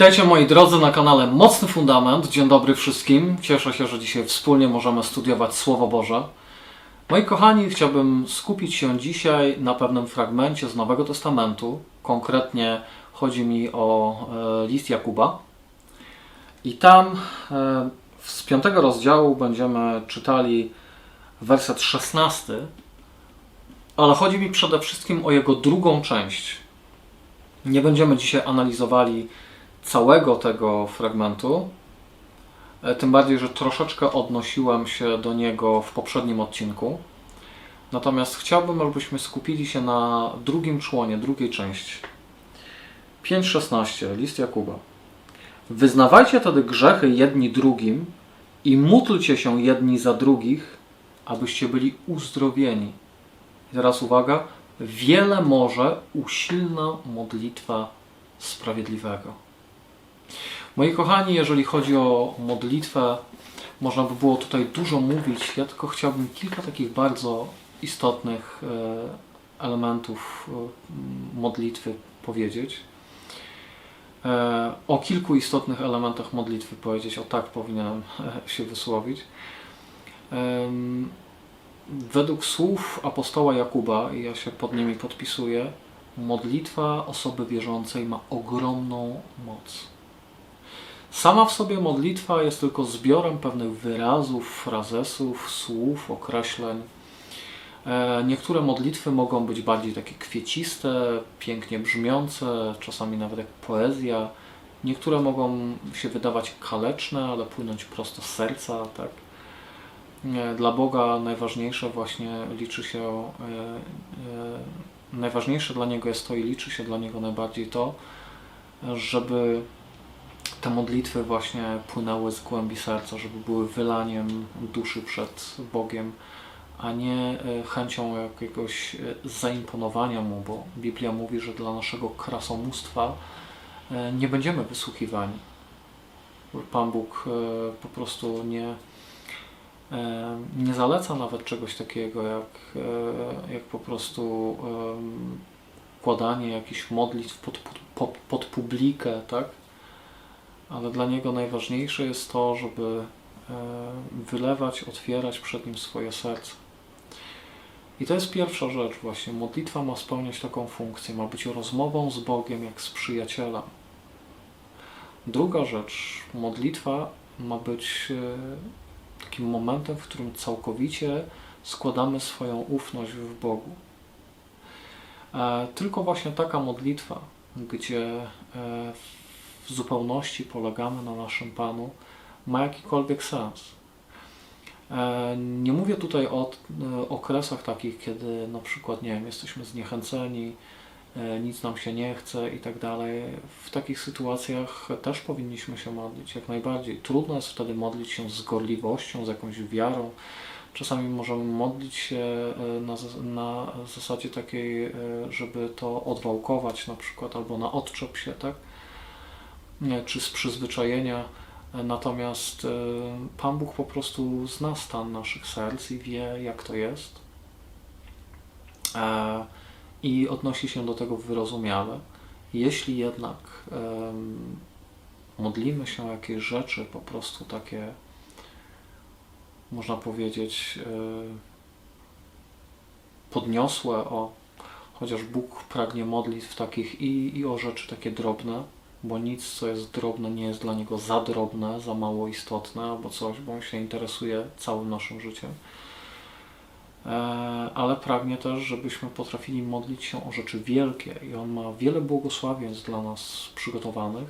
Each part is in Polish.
Witajcie moi drodzy na kanale Mocny Fundament. Dzień dobry wszystkim. Cieszę się, że dzisiaj wspólnie możemy studiować Słowo Boże. Moi kochani, chciałbym skupić się dzisiaj na pewnym fragmencie z Nowego Testamentu. Konkretnie chodzi mi o e, list Jakuba. I tam e, z piątego rozdziału będziemy czytali werset 16, ale chodzi mi przede wszystkim o jego drugą część. Nie będziemy dzisiaj analizowali całego tego fragmentu. E, Tym bardziej, że troszeczkę odnosiłem się do niego w poprzednim odcinku. Natomiast chciałbym, abyśmy skupili się na drugim członie, drugiej części. 5.16, list Jakuba. Wyznawajcie tedy grzechy jedni drugim i módlcie się jedni za drugich, abyście byli uzdrowieni. I teraz uwaga, wiele może usilna modlitwa sprawiedliwego. Moi kochani, jeżeli chodzi o modlitwę, można by było tutaj dużo mówić. Ja tylko chciałbym kilka takich bardzo istotnych e, elementów e, modlitwy powiedzieć. E, O kilku istotnych elementach modlitwy powiedzieć, o tak powinienem e, się wysłowić. Według słów apostoła Jakuba, i ja się pod nimi podpisuję, modlitwa osoby wierzącej ma ogromną moc. Sama w sobie modlitwa jest tylko zbiorem pewnych wyrazów, frazesów, słów, określeń. E, Niektóre modlitwy mogą być bardziej takie kwieciste, pięknie brzmiące, czasami nawet jak poezja. Niektóre mogą się wydawać kaleczne, ale płynąć prosto z serca, tak. E, Dla Boga najważniejsze właśnie liczy się, e, najważniejsze dla Niego jest to i liczy się dla Niego najbardziej to, żeby te modlitwy właśnie płynęły z głębi serca, żeby były wylaniem duszy przed Bogiem, a nie e, chęcią jakiegoś e, zaimponowania Mu, bo Biblia mówi, że dla naszego krasomóstwa e, nie będziemy wysłuchiwani. Pan Bóg po prostu nie, nie zaleca nawet czegoś takiego jak, jak po prostu kładanie jakichś modlitw pod, pod, pod, publikę, tak? ale dla niego najważniejsze jest to, żeby wylewać, otwierać przed nim swoje serce. I to jest pierwsza rzecz właśnie. Modlitwa ma spełniać taką funkcję, ma być rozmową z Bogiem jak z przyjacielem. Druga rzecz, modlitwa ma być e, takim momentem, w którym całkowicie składamy swoją ufność w Bogu. E, Tylko właśnie taka modlitwa, gdzie e, w zupełności polegamy na naszym Panu, ma jakikolwiek sens. E, Nie mówię tutaj o e, okresach takich, kiedy na przykład, nie wiem, jesteśmy zniechęceni, e, nic nam się nie chce i tak dalej. W takich sytuacjach też powinniśmy się modlić, jak najbardziej. Trudno jest wtedy modlić się z gorliwością, z jakąś wiarą. Czasami możemy modlić się na, na zasadzie takiej, żeby to odwałkować na przykład, albo na odczep się, tak? czy z przyzwyczajenia. Natomiast e, Pan Bóg po prostu zna stan naszych serc i wie, jak to jest. E, I odnosi się do tego wyrozumiale. Jeśli jednak modlimy się o jakieś rzeczy, po prostu takie, można powiedzieć, e, podniosłe, o, chociaż Bóg pragnie modlitw takich i, i o rzeczy takie drobne, bo nic, co jest drobne, nie jest dla niego za drobne, za mało istotne albo coś, bo on się interesuje całym naszym życiem. E, Ale pragnie też, żebyśmy potrafili modlić się o rzeczy wielkie i on ma wiele błogosławieństw dla nas przygotowanych,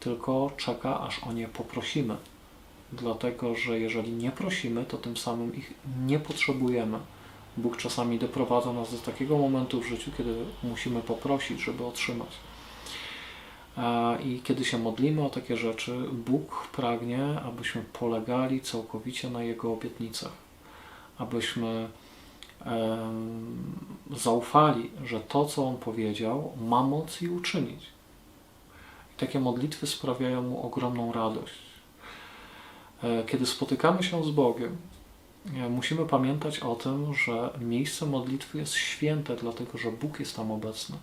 tylko czeka, aż o nie poprosimy. Dlatego, że jeżeli nie prosimy, to tym samym ich nie potrzebujemy. Bóg czasami doprowadza nas do takiego momentu w życiu, kiedy musimy poprosić, żeby otrzymać. I kiedy się modlimy o takie rzeczy, Bóg pragnie, abyśmy polegali całkowicie na Jego obietnicach, abyśmy zaufali, że to, co On powiedział, ma moc i uczynić. I takie modlitwy sprawiają Mu ogromną radość. E, Kiedy spotykamy się z Bogiem, e, musimy pamiętać o tym, że miejsce modlitwy jest święte, dlatego że Bóg jest tam obecny.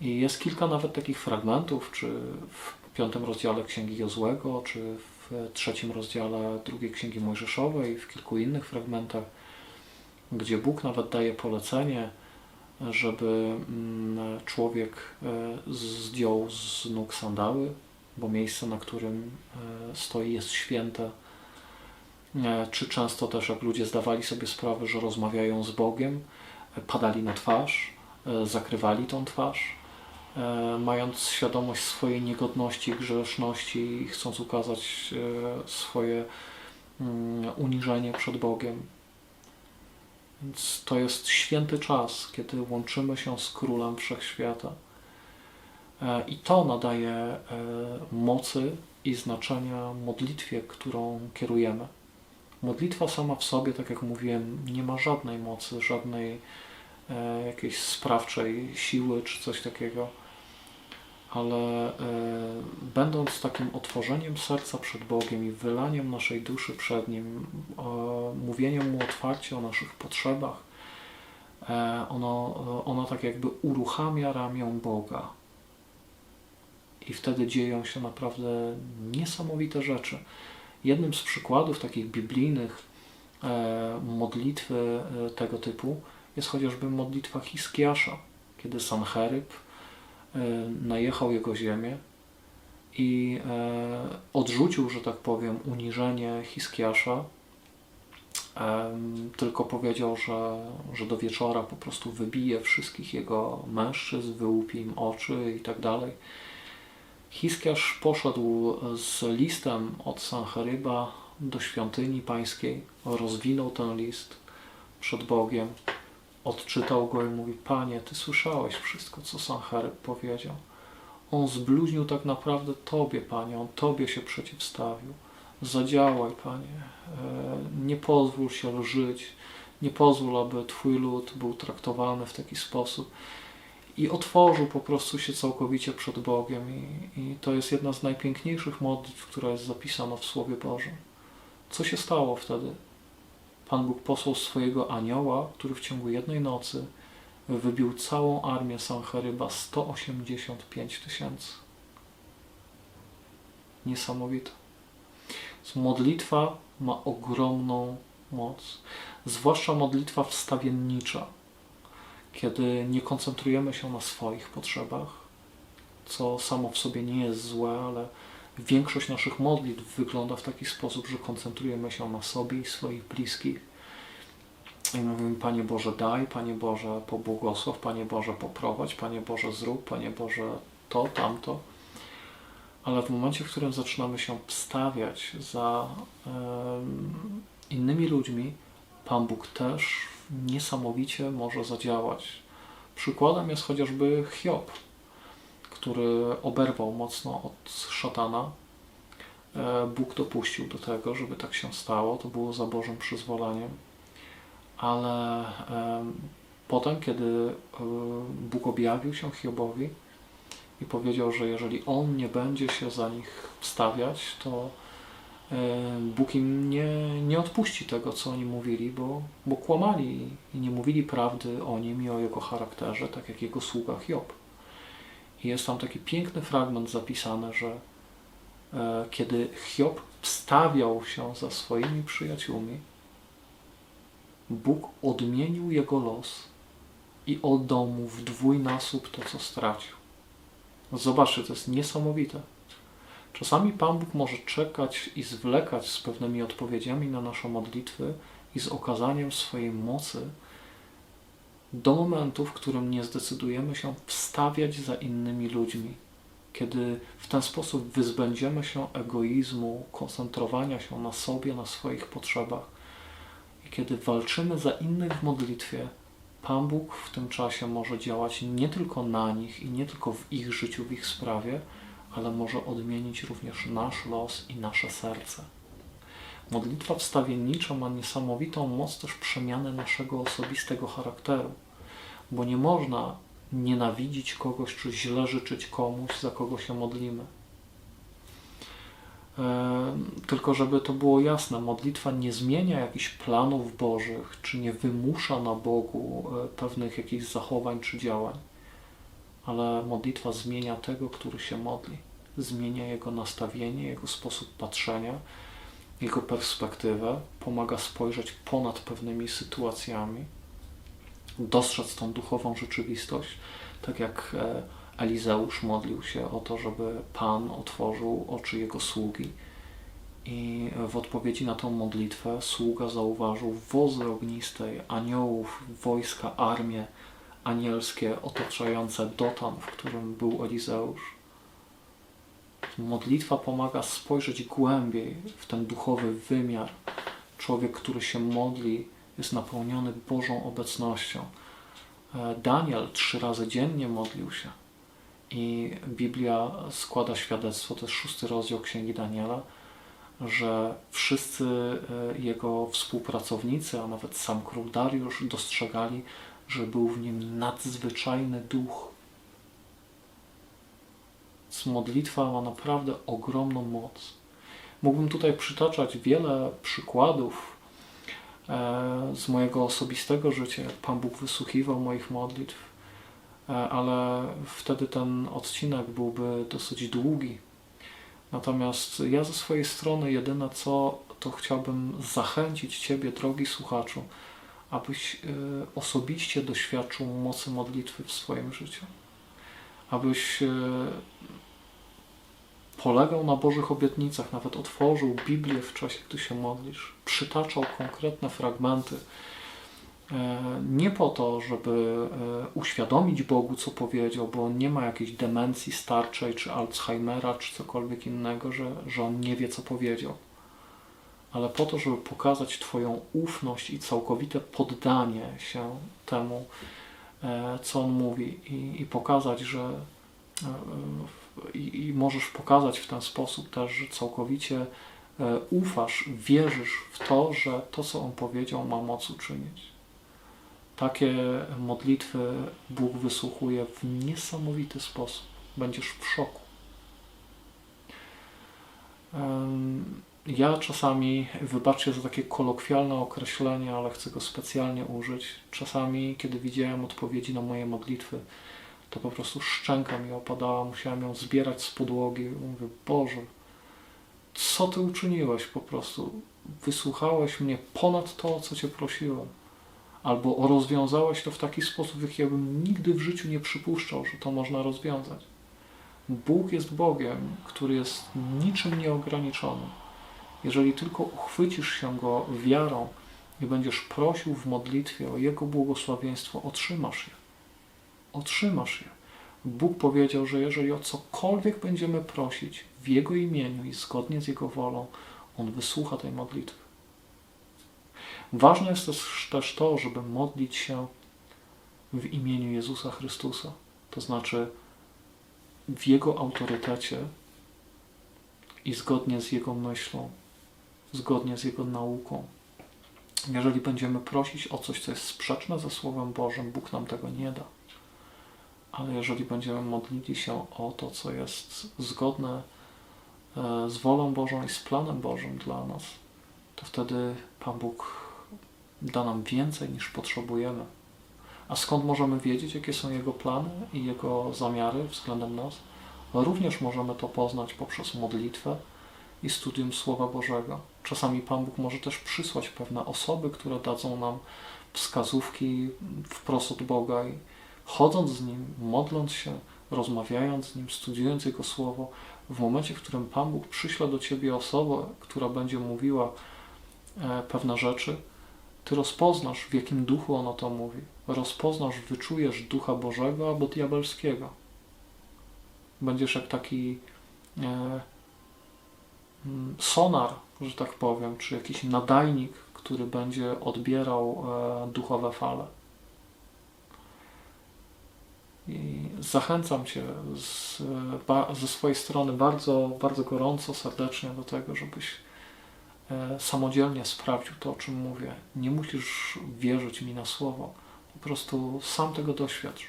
I jest kilka nawet takich fragmentów, czy w piątym rozdziale Księgi Jozłego, czy w trzecim rozdziale drugiej Księgi Mojżeszowej, w kilku innych fragmentach, gdzie Bóg nawet daje polecenie, żeby mm, człowiek e, zdjął z nóg sandały, bo miejsce, na którym e, stoi, jest święte. E, Czy często też, jak ludzie zdawali sobie sprawę, że rozmawiają z Bogiem, padali na twarz, zakrywali tą twarz, mając świadomość swojej niegodności, grzeszności i chcąc ukazać e, swoje mm, uniżenie przed Bogiem. Więc to jest święty czas, kiedy łączymy się z Królem Wszechświata. E, I to nadaje e, mocy i znaczenia modlitwie, którą kierujemy. Modlitwa sama w sobie, tak jak mówiłem, nie ma żadnej mocy, żadnej e, jakiejś sprawczej siły czy coś takiego, ale e, będąc takim otworzeniem serca przed Bogiem i wylaniem naszej duszy przed Nim, e, mówieniem Mu otwarcie o naszych potrzebach, e, ono, ono tak jakby uruchamia ramię Boga. I wtedy dzieją się naprawdę niesamowite rzeczy. Jednym z przykładów takich biblijnych e, modlitwy e, tego typu jest chociażby modlitwa Hiskiasza, kiedy Sancheryb e, najechał jego ziemię i e, odrzucił, że tak powiem, uniżenie Hiskiasza, em, tylko powiedział, że, że do wieczora po prostu wybije wszystkich jego mężczyzn, wyłupi im oczy i tak dalej. Poszedł z listem od Sancheryba do świątyni pańskiej, rozwinął ten list przed Bogiem, odczytał go i mówi: Panie, ty słyszałeś wszystko, co Sancheryb powiedział. On zbluźnił tak naprawdę Tobie, Panie, on Tobie się przeciwstawił. Zadziałaj, Panie, E, nie pozwól się lżyć, nie pozwól, aby Twój lud był traktowany w taki sposób i otworzył po prostu się całkowicie przed Bogiem. I, I to jest jedna z najpiękniejszych modlitw, która jest zapisana w Słowie Bożym. Co się stało wtedy? Pan Bóg posłał swojego anioła, który w ciągu jednej nocy wybił całą armię Sancheryba 185 tysięcy. Niesamowite. Więc Modlitwa ma ogromną moc, zwłaszcza modlitwa wstawiennicza kiedy nie koncentrujemy się na swoich potrzebach, co samo w sobie nie jest złe, ale większość naszych modlitw wygląda w taki sposób, że koncentrujemy się na sobie i swoich bliskich. I mówimy, Panie Boże, daj, Panie Boże, pobłogosław, Panie Boże, poprowadź, Panie Boże, zrób, Panie Boże, to, tamto. Ale w momencie, w którym zaczynamy się wstawiać za em, innymi ludźmi, Pan Bóg też niesamowicie może zadziałać. Przykładem jest chociażby Hiob, który oberwał mocno od szatana. E, Bóg dopuścił do tego, żeby tak się stało. To było za Bożym przyzwoleniem. Ale em, potem, kiedy e, Bóg objawił się Hiobowi i powiedział, że jeżeli on nie będzie się za nich wstawiać, to e, Bóg im nie, nie odpuści tego, co oni mówili, bo, bo kłamali i nie mówili prawdy o nim i o jego charakterze, tak jak jego sługa Hiob. I jest tam taki piękny fragment zapisany, że e, kiedy Hiob wstawiał się za swoimi przyjaciółmi, Bóg odmienił jego los i oddał mu w dwójnasób to, co stracił. Zobaczcie, to jest niesamowite. Czasami Pan Bóg może czekać i zwlekać z pewnymi odpowiedziami na nasze modlitwy i z okazaniem swojej mocy do momentu, w którym nie zdecydujemy się wstawiać za innymi ludźmi. Kiedy w ten sposób wyzbędziemy się egoizmu, koncentrowania się na sobie, na swoich potrzebach i kiedy walczymy za innych w modlitwie, Pan Bóg w tym czasie może działać nie tylko na nich i nie tylko w ich życiu, w ich sprawie, ale może odmienić również nasz los i nasze serce. Modlitwa wstawiennicza ma niesamowitą moc też przemiany naszego osobistego charakteru, bo nie można nienawidzić kogoś czy źle życzyć komuś, za kogo się modlimy. E, Tylko żeby to było jasne, modlitwa nie zmienia jakichś planów Bożych, czy nie wymusza na Bogu e, pewnych jakichś zachowań czy działań, ale modlitwa zmienia tego, który się modli. Zmienia jego nastawienie, jego sposób patrzenia, jego perspektywę, pomaga spojrzeć ponad pewnymi sytuacjami, dostrzec tą duchową rzeczywistość, tak jak e, Elizeusz modlił się o to, żeby Pan otworzył oczy jego sługi. I w odpowiedzi na tą modlitwę sługa zauważył wozy ognistej, aniołów, wojska, armię anielskie otaczające Dotan, w którym był Elizeusz. Modlitwa pomaga spojrzeć głębiej w ten duchowy wymiar. Człowiek, który się modli, jest napełniony Bożą obecnością. E, Daniel trzy razy dziennie modlił się. I Biblia składa świadectwo, to jest szósty rozdział Księgi Daniela, że wszyscy e, jego współpracownicy, a nawet sam król Dariusz dostrzegali, że był w nim nadzwyczajny duch. Modlitwa ma naprawdę ogromną moc. Mógłbym tutaj przytaczać wiele przykładów e, z mojego osobistego życia, jak Pan Bóg wysłuchiwał moich modlitw, e, ale wtedy ten odcinek byłby dosyć długi. Natomiast ja ze swojej strony jedyne co, to chciałbym zachęcić Ciebie, drogi słuchaczu, abyś y, osobiście doświadczył mocy modlitwy w swoim życiu. Abyś y, polegał na Bożych obietnicach, nawet otworzył Biblię w czasie, gdy się modlisz, przytaczał konkretne fragmenty. E, Nie po to, żeby e, uświadomić Bogu, co powiedział, bo on nie ma jakiejś demencji starczej, czy Alzheimera, czy cokolwiek innego, że, że on nie wie, co powiedział ale po to, żeby pokazać Twoją ufność i całkowite poddanie się temu, e, co On mówi, i, i pokazać, że e, e, i, i możesz pokazać w ten sposób też, że całkowicie ufasz, wierzysz w to, że to, co On powiedział, ma moc uczynić. Takie modlitwy Bóg wysłuchuje w niesamowity sposób. Będziesz w szoku. Ja czasami, wybaczcie za takie kolokwialne określenie, ale chcę go specjalnie użyć. Czasami, kiedy widziałem odpowiedzi na moje modlitwy, to po prostu szczęka mi opadała, musiałem ją zbierać z podłogi. Mówię, Boże, co Ty uczyniłeś po prostu? Wysłuchałeś mnie ponad to, o co Cię prosiłem. Albo rozwiązałeś to w taki sposób, w jaki ja bym nigdy w życiu nie przypuszczał, że to można rozwiązać. Bóg jest Bogiem, który jest niczym nieograniczony. Jeżeli tylko uchwycisz się Go wiarą i będziesz prosił w modlitwie o Jego błogosławieństwo, otrzymasz je. Otrzymasz je. Bóg powiedział, że jeżeli o cokolwiek będziemy prosić w Jego imieniu i zgodnie z Jego wolą, On wysłucha tej modlitwy. Ważne jest też, to, żeby modlić się w imieniu Jezusa Chrystusa, to znaczy w Jego autorytecie i zgodnie z Jego myślą, zgodnie z Jego nauką. Jeżeli będziemy prosić o coś, co jest sprzeczne ze Słowem Bożym, Bóg nam tego nie da. Ale jeżeli będziemy modlili się o to, co jest zgodne e, z wolą Bożą i z planem Bożym dla nas, to wtedy Pan Bóg da nam więcej niż potrzebujemy. A skąd możemy wiedzieć, jakie są Jego plany i Jego zamiary względem nas? Również możemy to poznać poprzez modlitwę, i studium Słowa Bożego. Czasami Pan Bóg może też przysłać pewne osoby, które dadzą nam wskazówki wprost od Boga i chodząc z Nim, modląc się, rozmawiając z Nim, studiując Jego Słowo, w momencie, w którym Pan Bóg przyśle do Ciebie osobę, która będzie mówiła e, pewne rzeczy, Ty rozpoznasz, w jakim duchu ono to mówi. Rozpoznasz, wyczujesz ducha Bożego albo diabelskiego. Będziesz jak taki e, sonar, że tak powiem, czy jakiś nadajnik, który będzie odbierał e, duchowe fale. I zachęcam Cię z, ze swojej strony bardzo, bardzo gorąco, serdecznie do tego, żebyś e, samodzielnie sprawdził to, o czym mówię. Nie musisz wierzyć mi na słowo, po prostu sam tego doświadcz.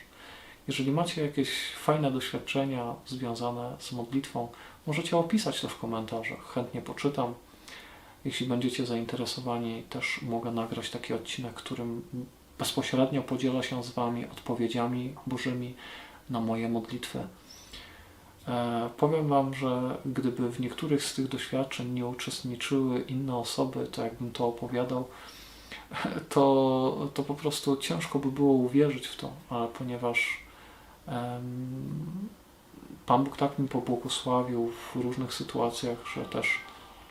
Jeżeli macie jakieś fajne doświadczenia związane z modlitwą, możecie opisać to w komentarzach. Chętnie poczytam. Jeśli będziecie zainteresowani, też mogę nagrać taki odcinek, którym bezpośrednio podzielę się z Wami odpowiedziami Bożymi na moje modlitwy. E, powiem Wam, że gdyby w niektórych z tych doświadczeń nie uczestniczyły inne osoby, to jakbym to opowiadał, to, to po prostu ciężko by było uwierzyć w to, ale ponieważ em, Pan Bóg tak mi pobłogosławił w różnych sytuacjach, że też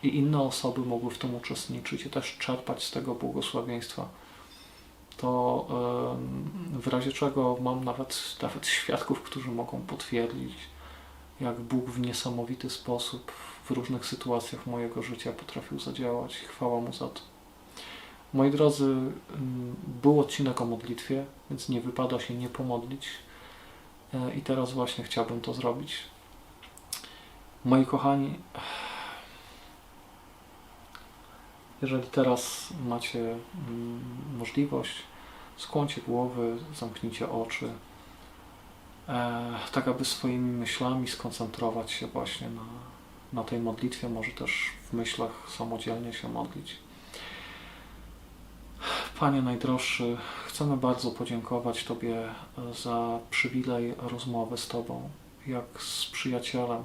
i inne osoby mogły w tym uczestniczyć i też czerpać z tego błogosławieństwa, to w razie czego mam nawet, nawet świadków, którzy mogą potwierdzić, jak Bóg w niesamowity sposób w różnych sytuacjach mojego życia potrafił zadziałać. Chwała Mu za to. Moi drodzy, był odcinek o modlitwie, więc nie wypada się nie pomodlić. E, I teraz właśnie chciałbym to zrobić. Moi kochani, jeżeli teraz macie mm, możliwość, skłoncie głowy, zamknijcie oczy, e, tak aby swoimi myślami skoncentrować się właśnie na, na tej modlitwie, może też w myślach samodzielnie się modlić. Panie najdroższy, chcemy bardzo podziękować Tobie za przywilej rozmowy z Tobą, jak z przyjacielem.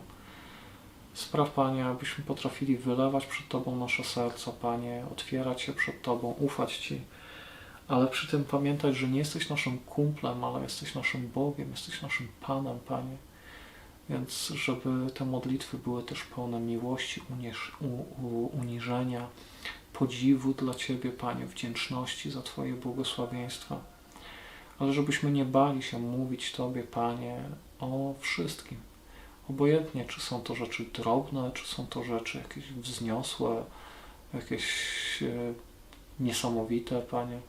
Spraw, Panie, abyśmy potrafili wylewać przed Tobą nasze serca, Panie, otwierać się przed Tobą, ufać Ci, ale przy tym pamiętać, że nie jesteś naszym kumplem, ale jesteś naszym Bogiem, jesteś naszym Panem, Panie. Więc żeby te modlitwy były też pełne miłości, uniż, u, u, uniżenia, podziwu dla Ciebie, Panie, wdzięczności za Twoje błogosławieństwa. Ale żebyśmy nie bali się mówić Tobie, Panie, o wszystkim. Obojętnie, czy są to rzeczy drobne, czy są to rzeczy jakieś wzniosłe, jakieś e, niesamowite, Panie.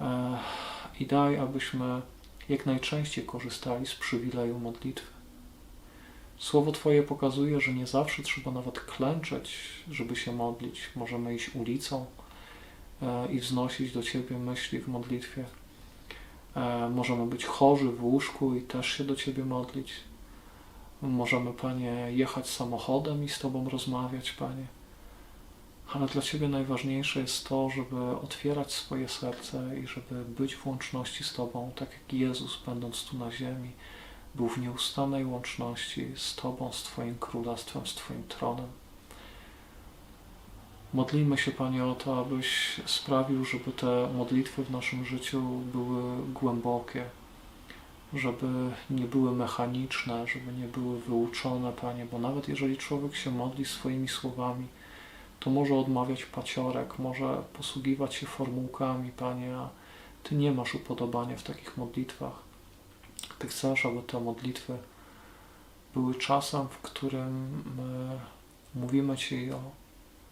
E, I daj, abyśmy jak najczęściej korzystali z przywileju modlitwy. Słowo Twoje pokazuje, że nie zawsze trzeba nawet klęczeć, żeby się modlić. Możemy iść ulicą e, i wznosić do Ciebie myśli w modlitwie. E, możemy być chorzy w łóżku i też się do Ciebie modlić. Możemy, Panie, jechać samochodem i z Tobą rozmawiać, Panie. Ale dla Ciebie najważniejsze jest to, żeby otwierać swoje serce i żeby być w łączności z Tobą, tak jak Jezus, będąc tu na ziemi, był w nieustannej łączności z Tobą, z Twoim królestwem, z Twoim tronem. Modlimy się, Panie, o to, abyś sprawił, żeby te modlitwy w naszym życiu były głębokie, żeby nie były mechaniczne, żeby nie były wyuczone, Panie, bo nawet jeżeli człowiek się modli swoimi słowami, to może odmawiać paciorek, może posługiwać się formułkami, Panie, a Ty nie masz upodobania w takich modlitwach. Chcesz, aby te modlitwy były czasem, w którym my mówimy Ci o,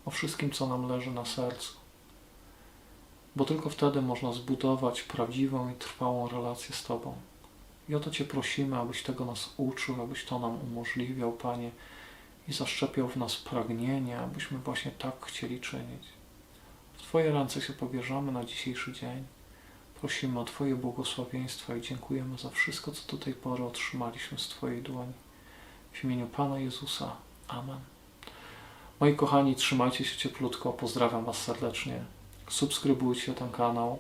o wszystkim, co nam leży na sercu. Bo tylko wtedy można zbudować prawdziwą i trwałą relację z Tobą. I o to Cię prosimy, abyś tego nas uczył, abyś to nam umożliwiał, Panie, i zaszczepiał w nas pragnienie, abyśmy właśnie tak chcieli czynić. W Twoje ręce się powierzamy na dzisiejszy dzień. Prosimy o Twoje błogosławieństwa i dziękujemy za wszystko, co do tej pory otrzymaliśmy z Twojej dłoni. W imieniu Pana Jezusa. Amen. Moi kochani, trzymajcie się cieplutko. Pozdrawiam Was serdecznie. Subskrybujcie ten kanał.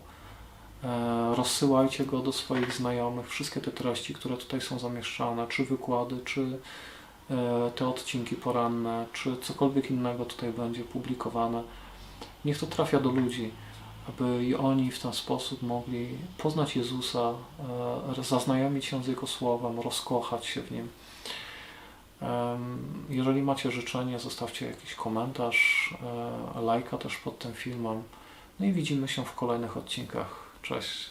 E, rozsyłajcie go do swoich znajomych. Wszystkie te treści, które tutaj są zamieszczane, czy wykłady, czy e, te odcinki poranne, czy cokolwiek innego tutaj będzie publikowane. Niech to trafia do ludzi aby i oni w ten sposób mogli poznać Jezusa, e, zaznajomić się z Jego Słowem, rozkochać się w Nim. Jeżeli macie życzenie, zostawcie jakiś komentarz, e, lajka też pod tym filmem. No i widzimy się w kolejnych odcinkach. Cześć.